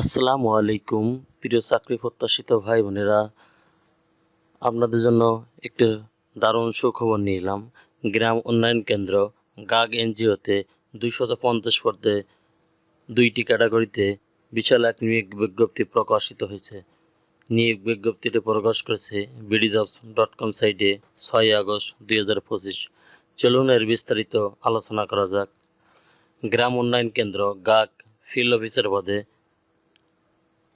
আসসালামু আলাইকুম, প্রিয় চাকরি প্রত্যাশিত ভাই বোনেরা। আপনাদের জন্য একটি দারুণ সুখবর নিয়ে এলাম। গ্রাম উন্নয়ন কেন্দ্র, গাগ এনজিওতে দুইশত পঞ্চাশ পদে দুইটি ক্যাটাগরিতে বিশাল এক নিয়োগ বিজ্ঞপ্তি প্রকাশিত হয়েছে। নিয়োগ বিজ্ঞপ্তিটি প্রকাশ করেছে বিডিজবস ডট কম সাইটে ছয় আগস্ট দুই হাজার পঁচিশ। চলুন এর বিস্তারিত আলোচনা করা যাক। গ্রাম উন্নয়ন কেন্দ্র, গাগ ফিল্ড অফিসার পদে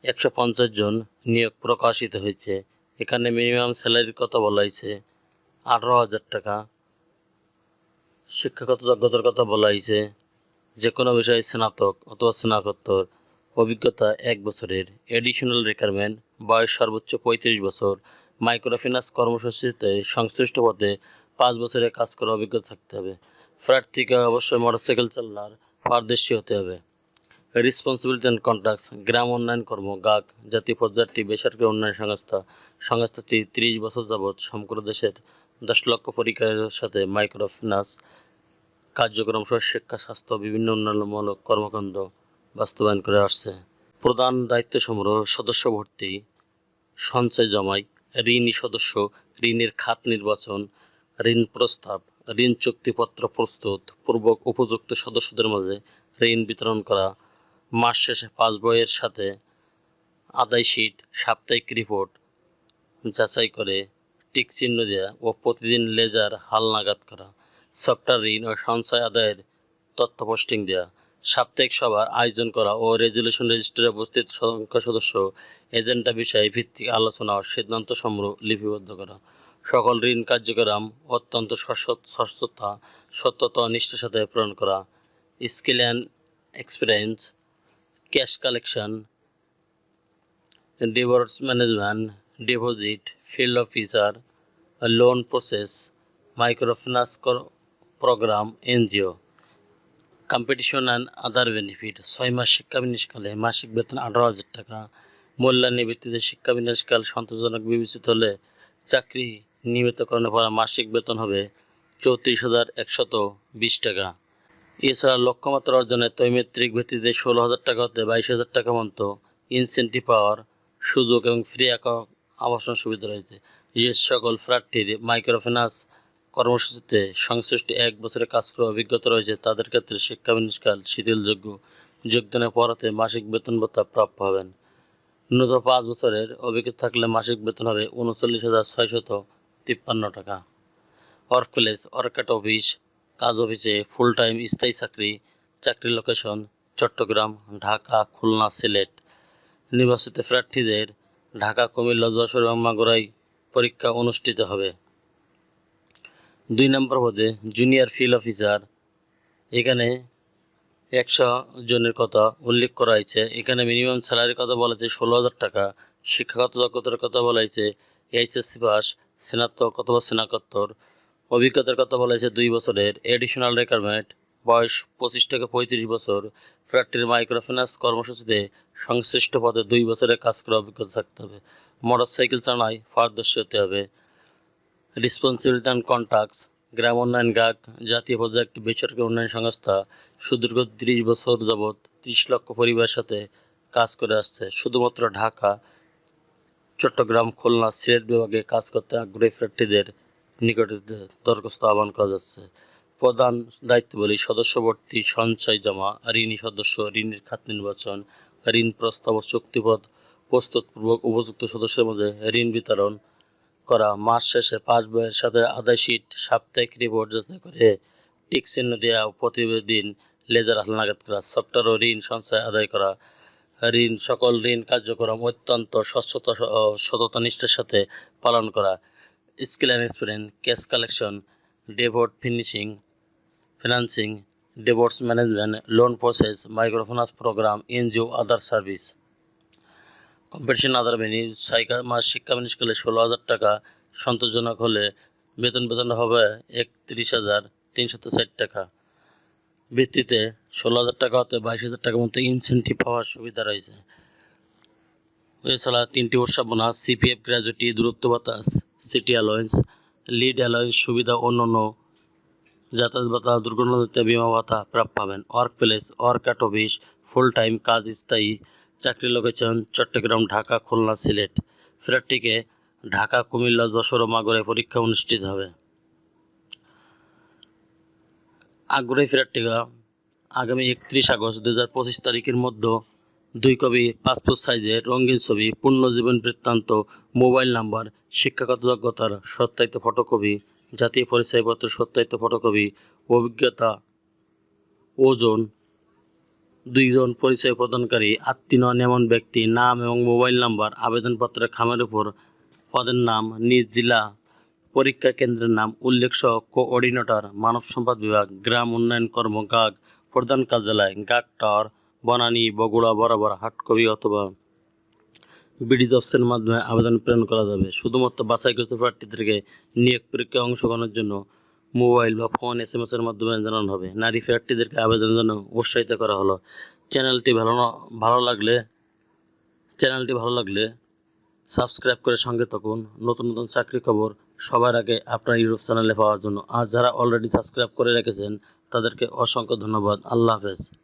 একশো পঞ্চাশ জন নিয়োগ প্রকাশিত হয়েছে। এখানে মিনিমাম স্যালারির কথা বলা হয়েছে, আঠারো হাজার টাকা। শিক্ষাগত যোগ্যতার কথা বলা হয়েছে যে কোনো বিষয়ে স্নাতক অথবা স্নাতকোত্তর, অভিজ্ঞতা এক বছরের এডিশনাল রিকোয়ারমেন্ট বয়স সর্বোচ্চ পঁয়ত্রিশ বছর মাইক্রোফিন্যান্স কর্মসূচিতে সংশ্লিষ্ট পদে পাঁচ বছরের কাজ করার অভিজ্ঞতা থাকতে হবে। প্রার্থীকে অবশ্যই মোটরসাইকেল চালানোর পারদর্শী হতে হবে। রেসপন্সিবিলিটি অ্যান্ড কন্ট্রাক্টস গ্রাম উন্নয়ন কর্ম গাগ জাতীয় পর্যায়ের একটি বেসরকারি উন্নয়ন সংস্থা, সংস্থাটি তিরিশ বছর যাবৎ সমগ্র দেশের দশ লক্ষ পরিকারের সাথে মাইক্রোফিন্যান্স কার্যক্রম সহ শিক্ষা, স্বাস্থ্য, বিভিন্ন উন্নয়নমূলক কর্মকাণ্ড বাস্তবায়ন করে আসছে। প্রধান দায়িত্ব সমূহ সদস্য ভর্তি, সঞ্চয় জমাই, ঋণী সদস্য, ঋণের খাত নির্বাচন, ঋণ প্রস্তাব, ঋণ চুক্তিপত্র প্রস্তুত পূর্বক উপযুক্ত সদস্যদের মাঝে ঋণ বিতরণ করা মাস শেষে পাস বইয়ের সাথে আদায় শীট, সাপ্তাহিক রিপোর্ট যাচাই করে টিক চিহ্ন দেওয়া ও প্রতিদিন লেজার হালনাগাদ করা, সফটওয়্যার ঋণ ও সঞ্চয় আদায়ের তথ্য পোস্টিং দেওয়া সাপ্তাহিক সভার আয়োজন করা ও রেজুলেশন রেজিস্টারে উপস্থিত সংখ্যা সদস্য, এজেন্ডা বিষয়ে ভিত্তিক আলোচনা ও সিদ্ধান্ত সমূহ লিপিবদ্ধ করা, সকল ঋণ কার্যক্রম অত্যন্ত স্বচ্ছতা সত্যতা নিষ্ঠার সাথে পূরণ করা, skill and experience cash collection divorce management deposit field officer loan process microfinance program NGO competition and other benefit ছয় মাস শিক্ষা বিনিয়োগকালে মাসিক বেতন আঠারো হাজার টাকা। মূল্যায়নের ভিত্তিতে শিক্ষা বিনিয়োগকাল সন্তোষজনক বিবেচিত হলে চাকরি নিয়মিতকরণের পর মাসিক বেতন হবে চৌত্রিশ হাজার একশত বিশ টাকা। এছাড়া লক্ষ্যমাত্রা অর্জনে তৈমেত্রিক ভিত্তিতে ষোলো হাজার টাকা হতে বাইশ হাজার টাকা পর্যন্ত ইনসেন্টিভ পাওয়ার সুযোগ এবং ফ্রি একক আবাসন সুবিধা রয়েছে। যে সকল প্রার্থীর মাইক্রোফিন্যান্স কর্মসূচিতে সংশ্লিষ্ট এক বছরের কাজ করার অভিজ্ঞতা রয়েছে। তাদের ক্ষেত্রে শিক্ষা বিনিষ্কাল শিথিলযোগ্য যোগদানের পরাতে মাসিক বেতন ভাতা প্রাপ্য হবেন। ন্যূনতম পাঁচ বছরের অভিজ্ঞতা থাকলে মাসিক বেতন হবে উনচল্লিশ হাজার ছয়শত তিপ্পান্ন টাকা। ওয়ার্ক প্লেস অর্কাট অফিস কাজ অফিসে ফুল টাইম স্থায়ী চাকরি চাকরি লোকেশন চট্টগ্রাম, ঢাকা, খুলনা, সিলেট। নির্বাচিত প্রার্থীদের ঢাকা, কুমিল্লা যশোর এবং মাগুরায় পরীক্ষা অনুষ্ঠিত হবে। দুই নম্বর পদে জুনিয়র ফিল্ড অফিসার এখানে একশো জনের কথা উল্লেখ করা হয়েছে। এখানে মিনিমাম স্যালারির কথা বলা হয়েছে ষোলো হাজার টাকা, শিক্ষাগত যোগ্যতার কথা বলা হয়েছে এইচএসসি পাস স্নাতক অথবা স্নাতকোত্তর। অভিজ্ঞতার কথা বলা হয়েছে, দুই বছরের এডিশনাল রিকোয়ারমেন্ট বয়স পঁচিশ থেকে পঁয়ত্রিশ বছর প্রার্থীর মাইক্রোফিন্যান্স কর্মসূচিতে সংশ্লিষ্ট পদে দুই বছরের কাজ করার অভিজ্ঞতা থাকতে হবে। মোটরসাইকেল চালায় পারদর্শী হতে হবে। রেসপন্সিবিলিটি অ্যান্ড কন্ট্রাক্টস গ্রাম উন্নয়ন গাগ জাতীয় পর্যায়ে একটি বেসরকারি উন্নয়ন সংস্থা, সুদীর্ঘ তিরিশ বছর যাবৎ ত্রিশ লক্ষ পরিবারের সাথে কাজ করে আসছে। শুধুমাত্র ঢাকা, চট্টগ্রাম, খুলনা, সিলেট বিভাগে কাজ করতে আগ্রহী প্রার্থীদের নিকটে দরখাস্ত আহ্বান করা যাচ্ছে। প্রধান দায়িত্বগুলি সদস্যবর্তী সঞ্চয় জমা, ঋণী সদস্য, ঋণের খাত নির্বাচন, ঋণ প্রস্তাব ও চুক্তিপদ প্রস্তুতপূর্বক উপযুক্ত সদস্যের মধ্যে ঋণ বিতরণ করা, মাস শেষে পাস বইয়ের সাথে আদায় শীট, সাপ্তাহিক রিপোর্ট যাচাই করে টিক চিহ্ন দেওয়া প্রতিদিন লেজার হালনাগাদ করা, সফটওয়্যার ও ঋণ সঞ্চয় আদায় করা, ঋণ, সকল ঋণ কার্যক্রম অত্যন্ত স্বচ্ছতা সততা নিষ্ঠার সাথে পালন করা। Skill experience cash collection, devote finishing, financing divorce management, loan process, microfinance program, NGO, other service. Competition other বেনি ছয় মাস শিক্ষা বিনিষ্কালে ষোলো হাজার টাকা, সন্তোষজনক হলে বেতন বেতন হবে একত্রিশ হাজার তিনশত ষাট টাকা। ভিত্তিতে ষোলো হাজার টাকা হতে বাইশ হাজার টাকার মতো ইনসেন্টিভ পাওয়ার সুবিধা রয়েছে। এছাড়া তিনটি উৎসব বোনাস সিপিএফ গ্র্যাজুয়েটি দূরত্ব ভাতা সিটি অ্যালোয়েন্স লিড অ্যালোয়েন্স সুবিধা অন্যান্য যাতায়াত ভাতা দুর্ঘটনাতে বিমা ভাতা প্রাপ্য পাবেন। Work place work at office full time কাজ স্থায়ী, চাকরি লোকেশন চট্টগ্রাম, ঢাকা, খুলনা, সিলেট। ফেরতটিকে ঢাকা, কুমিল্লা, যশোর ও মাগুরায় পরীক্ষা অনুষ্ঠিত হবে। আগ্রহী ফেরতটিকা আগামী একত্রিশ আগস্ট দু হাজার পঁচিশ তারিখের মধ্যে দুই কপি, পাসপোর্ট সাইজের রঙিন ছবি পূর্ণজীবন বৃত্তান্ত, মোবাইল নাম্বার, শিক্ষাগত যোগ্যতার সত্যায়িত ফটোকপি, জাতীয় পরিচয়পত্র সত্যায়িত ফটোকপি, অভিজ্ঞতা, ওজন, দুইজন পরিচয় প্রদানকারী, আত্মীয় এমন ব্যক্তি, নাম এবং মোবাইল নাম্বার, আবেদনপত্রের খামের উপর পদের নাম, নিজ জেলা পরীক্ষা কেন্দ্রের নাম, উল্লেখ সহ কোঅর্ডিনেটর, মানব সম্পদ বিভাগ, গ্রাম উন্নয়ন কর্ম গাগ প্রধান কার্যালয় গাগ টাওয়ার বনানী, বগুড়া, বরাবর, হাটকবি অথবা বিডি অফিসের মাধ্যমে আবেদন প্রেরণ করা যাবে। শুধুমাত্র বাছাইকৃত প্রার্থীদেরকে নিয়োগ পরীক্ষায় অংশগ্রহণের জন্য মোবাইল বা ফোন এস এম এর মাধ্যমে জানানো হবে। নারী প্রার্থীদেরকে আবেদনের জন্য উৎসাহিত করা হলো। চ্যানেলটি ভালো ভালো লাগলে, চ্যানেলটি ভালো লাগলে সাবস্ক্রাইব করে সঙ্গে থাকুন। নতুন নতুন চাকরি খবর সবার আগে আপনার ইউটিউব চ্যানেলে পাওয়ার জন্য। আর যারা অলরেডি সাবস্ক্রাইব করে রেখেছেন, তাদেরকে অসংখ্য ধন্যবাদ। আল্লাহ হাফেজ।